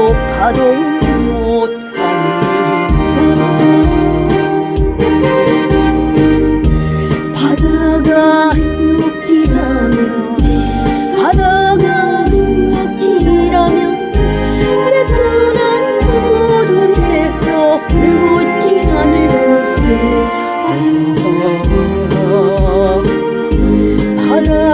높아도 못 바다가 육지라면 바다가 육지라면 매끈한 포도에서 웃지 않을 것을 바다